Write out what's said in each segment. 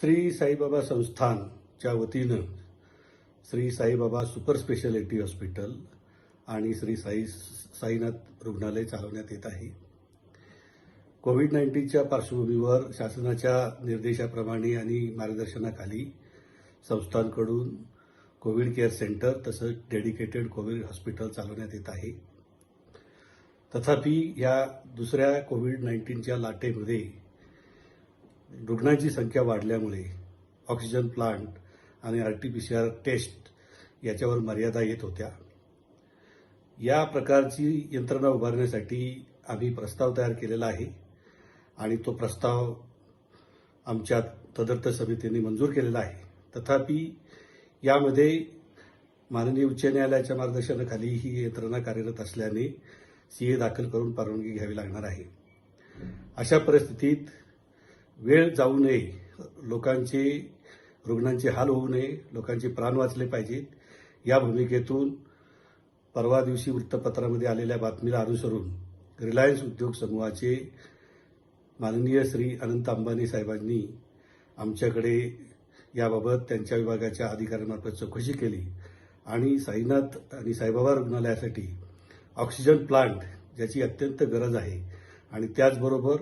श्री साईबाबा संस्थानच्या वतीनं Shri Saibaba super speciality hospital आणि श्री साई साईनाथ रुग्णालय चालवण्यात येत आहे. कोविड नाईन्टीनच्या पार्श्वभूमीवर शासनाच्या निर्देशाप्रमाणे आणि मार्गदर्शनाखाली संस्थांकडून कोविड केअर सेंटर तसंच डेडिकेटेड कोविड हॉस्पिटल चालवण्यात येत आहे. तथापि या दुसऱ्या कोविड नाईन्टीनच्या लाटेमध्ये रुग्णांची संख्या वाढल्यामुळे ऑक्सिजन प्लांट आणि R T P C R test याच्यावर मर्यादा येत होत्या. या प्रकारची यंत्रणा उभारण्यासाठी आम्ही प्रस्ताव तयार केलेला आहे आणि तो प्रस्ताव आमच्या तदर्थ समितीने मंजूर केलेला आहे. तथापि यामध्ये माननीय उच्च न्यायालयाच्या मार्गदर्शनाखाली ही यंत्रणा कार्यरत असल्याने सीए दाखल करून परवानगी घ्यावी लागणार आहे. अशा परिस्थितीत वेळ जाऊ नये. लोकांचे रुग्णांचे हाल होऊ नये. लोकांचे प्राण वाचले पाहिजेत. या भूमिकेतून परवा दिवशी वृत्तपत्रामध्ये आलेल्या बातमीला अनुसरून रिलायन्स उद्योग समूहाचे माननीय श्री अनंत अंबानी साहेबांनी आमच्याकडे याबाबत त्यांच्या विभागाच्या अधिकाऱ्यांमार्फत चौकशी केली आणि साईनाथ आणि साईबाबा रुग्णालयासाठी ऑक्सिजन प्लांट ज्याची अत्यंत गरज आहे. आणि त्याचबरोबर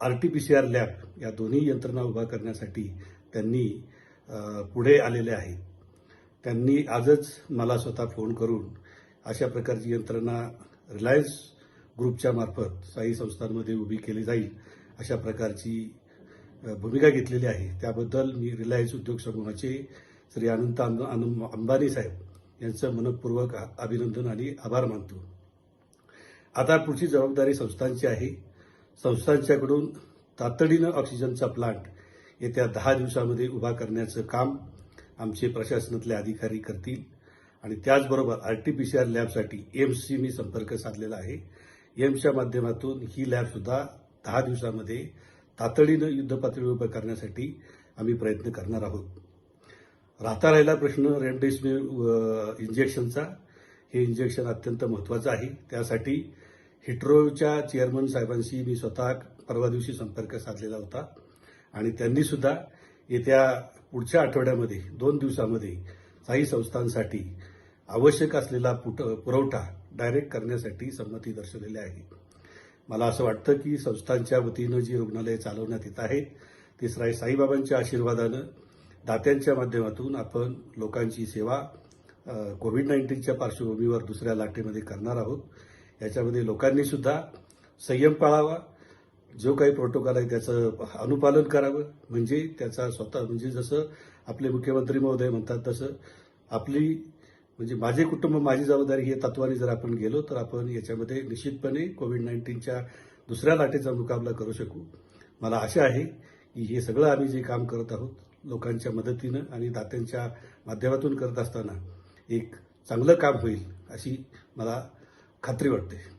R T P C R lab या दोन्ही यंत्रणा उभा करण्यासाठी त्यांनी पुढे आलेले आहेत. त्यांनी आजच मला स्वतः फोन करून अशा प्रकारची यंत्रणा रिलायन्स ग्रुपच्या मार्फत साई संस्थांमध्ये उभी केली जाईल अशा प्रकारची भूमिका घेतलेली आहे. त्याबद्दल मी रिलायन्स उद्योग समूहाचे श्री अनंत अंब- अंबानी साहेब यांचं मनपूर्वक अभिनंदन आणि आभार मानतो. आता पुढची जबाबदारी संस्थांची आहे. संस्थांच्याकडून तातडीनं ऑक्सिजनचा प्लांट येत्या दहा दिवसामध्ये उभा करण्याचं काम आमचे प्रशासनातले अधिकारी करतील. आणि त्याचबरोबर R T P C R लॅबसाठी एम्सशी मी संपर्क साधलेला आहे. एम्सच्या माध्यमातून ही लॅबसुद्धा दहा दिवसामध्ये तातडीनं युद्धपातळीवर उभं करण्यासाठी आम्ही प्रयत्न करणार आहोत. राहता राहिला प्रश्न रेमडेसिवीर इंजेक्शनचा हे इंजेक्शन अत्यंत महत्त्वाचं आहे. त्यासाठी हिट्रोच्या चेअरमन साहेबांशी मी स्वतः परवा दिवशी संपर्क साधलेला होता. आणि त्यांनी सुद्धा येत्या पुढच्या आठवड्यामध्ये दोन दिवसामध्ये साई संस्थांसाठी आवश्यक असलेला पुट पुरवठा डायरेक्ट करण्यासाठी संमती दर्शवलेली आहे. मला असं वाटतं की संस्थांच्या वतीनं जी रुग्णालये चालवण्यात येत आहेत ते साई साईबाबांच्या आशीर्वादानं दात्यांच्या माध्यमातून आपण लोकांची सेवा कोविड नाईन्टीनच्या पार्श्वभूमीवर दुसऱ्या लाटेमध्ये करणार आहोत. याच्यामध्ये लोकांनी सुद्धा संयम पाळावा. जो काही प्रोटोकॉल आहे त्याचं अनुपालन करावं. म्हणजे त्याचा स्वतः म्हणजे जसं आपले मुख्यमंत्री महोदय म्हणतात तसं आपली म्हणजे माझे कुटुंब माझी जबाबदारी हे तत्वाने जर आपण गेलो तर आपण याच्यामध्ये निश्चितपणे कोविड नाईन्टीनच्या दुसऱ्या लाटेचा मुकाबला करू शकू. मला आशा आहे की हे सगळं आम्ही जे काम करत आहोत लोकांच्या मदतीनं आणि दात्यांच्या माध्यमातून करत असताना एक चांगलं काम होईल अशी मला खात्री वाटते.